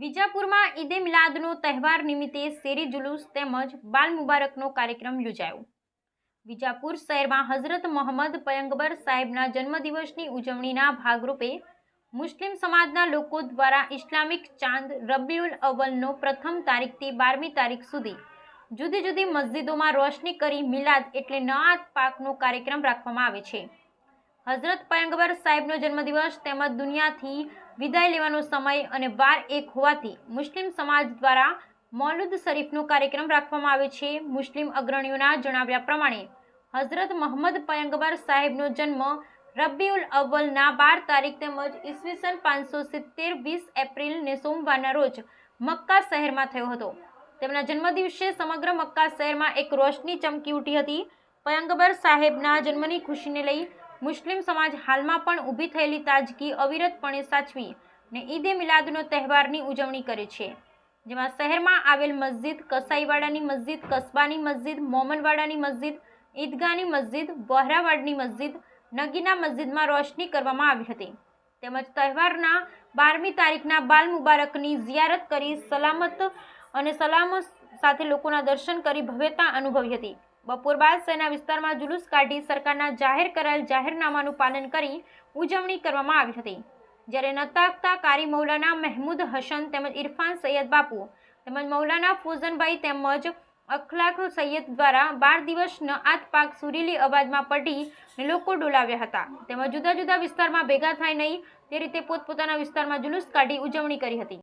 વિજાપુરમાં ઈદે મિલાદનો તહેવાર નિમિત્તે શેરી જુલુસ તેમજ બાલ મુબારકનો કાર્યક્રમ યોજાયો. વિજાપુર શહેરમાં હઝરત મોહમ્મદ પયંગબર સાહેબના જન્મદિવસની ઉજવણીના ભાગરૂપે મુસ્લિમ સમાજના લોકો દ્વારા ઇસ્લામિક ચાંદ રબીઉલ અવ્વલનો પ્રથમ તારીખથી બારમી તારીખ સુધી જુદી જુદી મસ્જિદોમાં રોશની કરી મિલાદ એટલે નઆત પાકનો કાર્યક્રમ રાખવામાં આવે છે. હઝરત પયંગબર સાહેબનો જન્મદિવસ તેમજ દુનિયાથી વિદાય લેવાનો સમય અને વાર એક હોવાથી મુસ્લિમ સમાજ દ્વારા મૌલુદ શરીફનો કાર્યક્રમ રાખવામાં આવે છે. મુસ્લિમ અગ્રણીઓના જણાવ્યા પ્રમાણે હઝરત મોહમ્મદ પયંગબર સાહેબનો જન્મ રબીઉલ અવ્વલના બાર તારીખ તેમજ ઈસવીસન પાંચસો સિત્તેર વીસ એપ્રિલ ને સોમવારના રોજ મક્કા શહેરમાં થયો હતો. તેમના જન્મદિવસે સમગ્ર મક્કા શહેરમાં એક રોશની ચમકી ઉઠી હતી. પયંગબર સાહેબના જન્મની ખુશીને લઈ મુસ્લિમ સમાજ હાલમાં પણ ઊભી થયેલી તાજગી અવિરતપણે સાચવી ને ઈદે મિલાદનો તહેવારની ઉજવણી કરે છે. જેમાં શહેરમાં આવેલ મસ્જિદ, કસાઈવાડાની મસ્જિદ, કસ્બાની મસ્જિદ, મોમનવાડાની મસ્જિદ, ઈદગાહની મસ્જિદ, વહરાવાડની મસ્જિદ, નગીના મસ્જિદમાં રોશની કરવામાં આવી હતી. તેમજ તહેવારના બારમી તારીખના બાલ મુબારકની ઝિયારત કરી સલામત અને સલામત સાથે લોકોના દર્શન કરી ભવ્યતા અનુભવી હતી. બપોર બાદ સેના વિસ્તારમાં જુલુસ કાઢી સરકારના જાહેર કરાયેલ જાહેરનામાનું પાલન કરી ઉજવણી કરવામાં આવી હતી. જ્યારે નતાકતા કારી મૌલાના મહેમૂદ હસન તેમજ ઇરફાન સૈયદ બાપુ તેમજ મૌલાના ફોઝનભાઈ તેમજ અખલાક સૈયદ દ્વારા બાર દિવસ નઆત પાક સુરીલી અવાજમાં પઢી લોકો ડોલાવ્યા હતા. તેમજ જુદા જુદા વિસ્તારમાં ભેગા થાય નહીં તે રીતે પોતપોતાના વિસ્તારમાં જુલુસ કાઢી ઉજવણી કરી હતી.